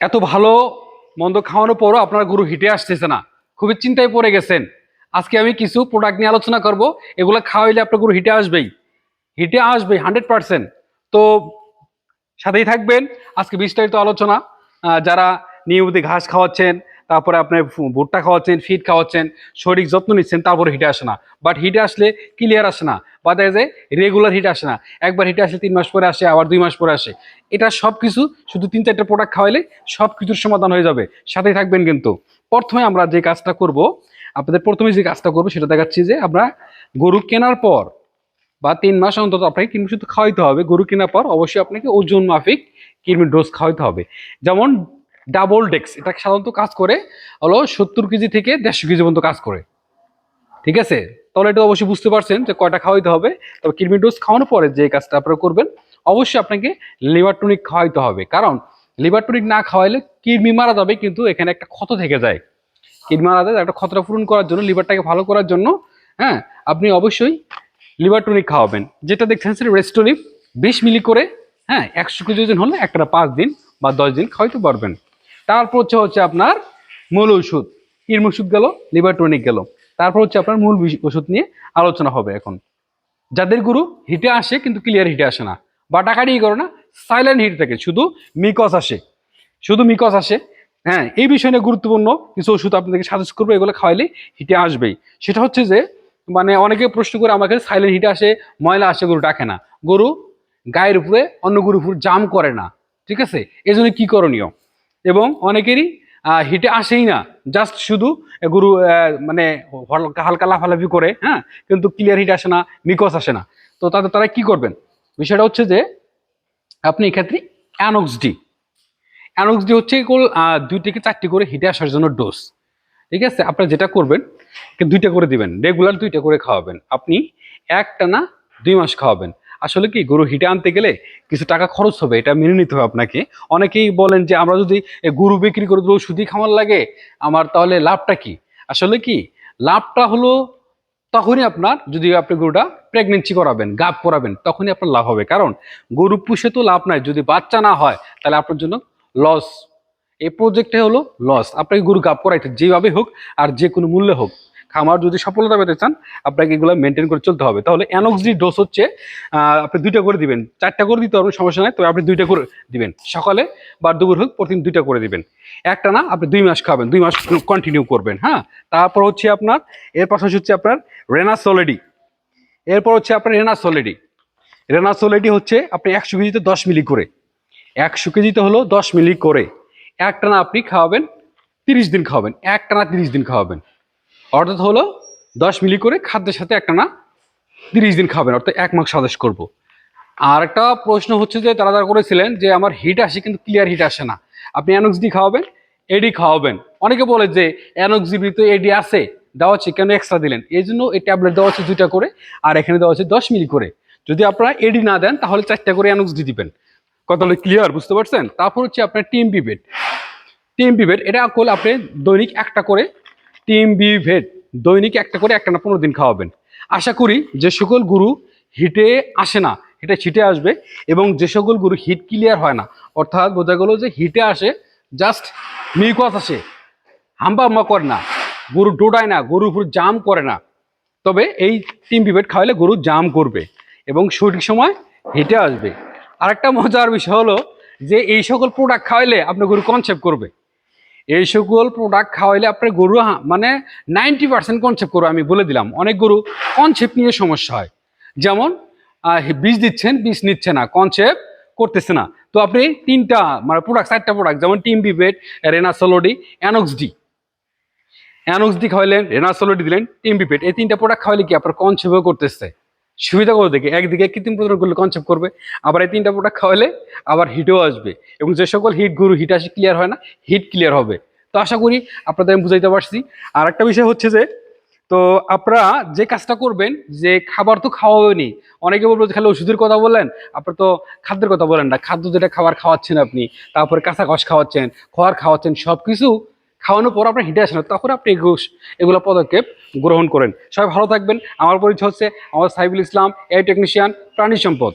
এত ভালো মন্দ খাওয়ানোর পরও আপনার গরু হিটে আসতেছে না। খুবই চিন্তায় পড়ে গেছেন। আজকে আমি কিছু প্রোডাক্ট নিয়ে আলোচনা করব। এগুলো খাওয়াইলে আপনার গরু হিটে আসবেই। হিটে আসবেই হান্ড্রেড পার্সেন্ট তো সাথেই থাকবেন। আজকে বিস্তারিত আলোচনা। যারা নিয়মিত ঘাস খাওয়াচ্ছেন তারপরে আপনার ফু- ভুট্টা খাওয়াচ্ছেন ফিড খাওয়াচ্ছেন, শরীর যত্ন নিচ্ছেন, তারপরে হিটে আসে না। বাট হিটে আসলে ক্লিয়ার আসে না। বা দেখা যায় রেগুলার হিট আসে না। একবার হিটে আসলে তিন মাস পরে আসে, আবার দুই মাস পরে আসে। এটা সব কিছু শুধু তিন, চারটে প্রোডাক্ট খাওয়াইলে সব কিছুর সমাধান হয়ে যাবে। সাথেই থাকবেন কিন্তু। প্রথমে আমরা যে কাজটা করব, আপনাদের প্রথমে যে কাজটা করব সেটা দেখাচ্ছি যে আমরা গরু কেনার পর বা তিন মাস অন্তত আপনাকে কৃমি শুধু খাওয়াইতে হবে। গরু কেনার পর অবশ্যই আপনাকে ওজন মাফিক কৃমির ডোজ খাওয়াইতে হবে। যেমন ডাবল ডেক্স এটা সাধারণত কাজ করে হলো সত্তর কেজি থেকে দেড়শো কেজি পর্যন্ত কাজ করে। ঠিক আছে? তাহলে এটা অবশ্যই বুঝতে পারছেন যে কয়টা খাওয়াইতে হবে। তবে কৃমি ডোজ খাওয়ানোর পরে যে কাজটা আপনারা করবেন, অবশ্যই আপনাকে লিভার টনিক খাওয়াইতে হবে। কারণ লিভার টনিক না খাওয়াইলে কৃমি মারা যাবে, কিন্তু এখানে একটা ক্ষত থেকে যায়। কৃমি মারা যায়, একটা ক্ষতটা পূরণ করার জন্য লিভারটাকে ভালো করার জন্য হ্যাঁ আপনি অবশ্যই লিভার টনিক খাওয়াবেন। যেটা দেখছেন সেটা রেস্টোনিক বিশ মিলি করে হ্যাঁ একশো কেজি ওজন হলে একটা পাঁচ দিন বা দশ দিন খাওয়াইতে পারবেন। তারপর হচ্ছে হচ্ছে আপনার মূল ওষুধ। কিরম ওষুধ গেল? লিভার টনিক গেল। তারপর হচ্ছে আপনার মূল ওষুধ নিয়ে আলোচনা হবে এখন। যাদের গুরু হিটে আসে কিন্তু ক্লিয়ার হিটে আসে না, বা টাকাটিই করো না সাইলেন্ট হিট থাকে, শুধু মিকস আসে। শুধু মিকস আসে। হ্যাঁ এই বিষয় নিয়ে গুরুত্বপূর্ণ কিছু ওষুধ আপনাদেরকে সাজেস্ট করব, এগুলো খাওয়াইলে হিটে আসবেই। সেটা হচ্ছে যে মানে অনেকে প্রশ্ন করে আমাকে সাইলেন্ট হিটে আসে, ময়লা আসে, গরু ডাকে না। গরু গায়ের উপরে অন্য গরুর উপর জাম করে না। ঠিক আছে? এই জন্য কি করণীয়? এবং অনেকেরই হিটে আসেই না। জাস্ট শুধু গরু মানে হালকা লাফালাফি করে হ্যাঁ? কিন্তু ক্লিয়ার হিট আসে না মিকস আসে না। তো তাদের তারা কি করবেন? বিষয়টা হচ্ছে যে, আপনি এক্ষেত্রে অ্যানক্স ডি। অ্যানক্স ডি হচ্ছে কেবল দুই থেকে চারটি করে হিটে আসার জন্য ডোজ ঠিক আছে? আপনারা যেটা করবেন দুইটা করে দিবেন। রেগুলার দুইটা করে খাওয়াবেন। আপনি একটা না দুই মাস খাওয়াবেন। আসলে কি গরু হিটে আনতে গেলে কিছু টাকা খরচ হবে, এটা মেনে নিতে হবে আপনাকে। অনেকেই বলেন যে আমরা যদি গরু বিক্রি করে দেবো ওষুধই খামার লাগে, আমার তাহলে লাভটা কি? আসলে কি, লাভটা হলো তখনই আপনার যদি আপনি গরুটা প্রেগনেন্সি করাবেন গাপ করাবেন তখনই আপনার লাভ হবে। কারণ গরু পুষে তো লাভ নাই, যদি বাচ্চা না হয়, তাহলে আপনার জন্য লস এই প্রজেক্টে হলো লস আপনাকে গরু গাপ করাইতে যেভাবে হোক আর যে কোনো মূল্যে হোক খামার যদি সফলতা পেতে চান, আপনাকে এগুলো মেনটেন করে চলতে হবে। তাহলে অ্যানক্সডি ডোজ হচ্ছে আপনি দুইটা করে দিবেন। চারটা করে দিতে পারবেন, সমস্যা নাই, তবে আপনি দুইটা করে দিবেন। সকালে বা দুপুর হোক, প্রতিদিন দুইটা করে দিবেন। একটা না, আপনি দুই মাস খাবেন, দুই মাস কন্টিনিউ করবেন হ্যাঁ? তারপর হচ্ছে আপনার, এর পাশাপাশি হচ্ছে আপনার রেনাসোলেডি এরপর হচ্ছে আপনার রেনাসোলেডি রেনাসোলেডি হচ্ছে, আপনি একশো কেজিতে দশ মিলি করে। একশো কেজিতে হলো দশ মিলি করে। একটানা আপনি খাওয়াবেন, তিরিশ দিন খাওয়াবেন। একটানা তিরিশ দিন খাওয়াবেন। অর্থাৎ হলো দশ মিলি করে খাদ্যের সাথে একটা না তিরিশ দিন খাবেন, অর্থাৎ এক মাস সাজেস্ট করব। আর একটা প্রশ্ন হচ্ছে যে, তারা তারা করেছিলেন যে, আমার হিট আসে কিন্তু ক্লিয়ার হিট আসে না। আপনি অ্যানক্স ডি খাওয়াবেন এডি খাওয়াবেন। অনেকে বলে যে অ্যানক্স ডি তো এডি আছে, দেওয়া হচ্ছে কেন এক্সট্রা দিলেন? এই জন্য এই ট্যাবলেট দেওয়া হচ্ছে দুইটা করে, আর এখানে দেওয়া হচ্ছে দশ মিলি করে। যদি আপনারা এডি না দেন, তাহলে চারটা করে অ্যানক্স ডি দিবেন। কথা হলো ক্লিয়ার বুঝতে পারছেন? তারপর হচ্ছে আপনার টিএমপি বেড টিএমপি বেড এটা করলে আপনি দৈনিক একটা করে টিএমবি ভেট দৈনিক একটা করে একটা না পনেরো দিন খাওয়াবেন। আশা করি যে সকল গুরু হিটে আসে না, হিটে ছিটে আসবে এবং যে সকল গুরু হিট ক্লিয়ার হয় না, অর্থাৎ বোঝা গেলো যে হিটে আসে জাস্ট মিকস আসে, হাম্বা হাম্বা করে না, গরু ডোডায় না, গরুর উপর জাম করে না। তবে এই টিম পিপেট খাওয়ালে গরু জাম করবে এবং সঠিক সময় হেঁটে আসবে। আরেকটা মজার বিষয় হলো যে এই সকল প্রোডাক্ট খাওয়াইলে আপনার গরু কনসেপ্ট করবে। এই সকল প্রোডাক্ট খাওয়াইলে আপনার গরু হা- মানে নাইনটি পার্সেন্ট কনসেপ্ট করবে আমি বলে দিলাম। অনেক গরু কনসেপ্ট নিয়ে সমস্যা হয়। যেমন বীজ দিচ্ছেন, বীজ নিচ্ছে না কনসেপ্ট করতেছে না। তো আপনি তিনটা মানে প্রোডাক্ট চারটা প্রোডাক্ট যেমন টিম বিবেট রেনাসোলোডি অ্যানক্স ডি অ্যানক্স ডি খাওয়াইলেন, রেনাসোলোডি দিলেন, টিম বিপেট এই তিনটা প্রোডাক্ট খাওয়াইলে কি আপনার কনসেপ্টও করতেছে? সুবিধা করে দেখে। একদিকে কৃত্রিম করলে কনসেপ্ট করবে, আবার এই তিনটা প্রোডাক্ট খাওয়ালে আবার হিটও আসবে এবং যে সকল হিট গুরু হিট আসে ক্লিয়ার হয় না হিট ক্লিয়ার হবে। তো আশা করি আপনাদের আমি বুঝাইতে পারছি। আর একটা বিষয় হচ্ছে যে, তো আপনারা যে কাজটা করবেন, যে খাবার তো খাওয়াবেনি অনেকে বলব খালি ওষুধের কথা বললেন আপনার তো খাদ্যের কথা বলেন না। খাদ্য যেটা খাবার খাওয়াচ্ছেন আপনি, তারপরে কাঁচা ঘষ খাওয়াচ্ছেন, খোয়ার খাওয়াচ্ছেন সব কিছু খাওয়ানোর পর আপনার হিটে আসে না, তখন আপনি এগুলো এগুলো পদক্ষেপ গ্রহণ করেন। সবাই ভালো থাকবেন। আমার পরিচয় হচ্ছে আমার সাইবুল ইসলাম এয়ার টেকনিশিয়ান, প্রাণী সম্পদ।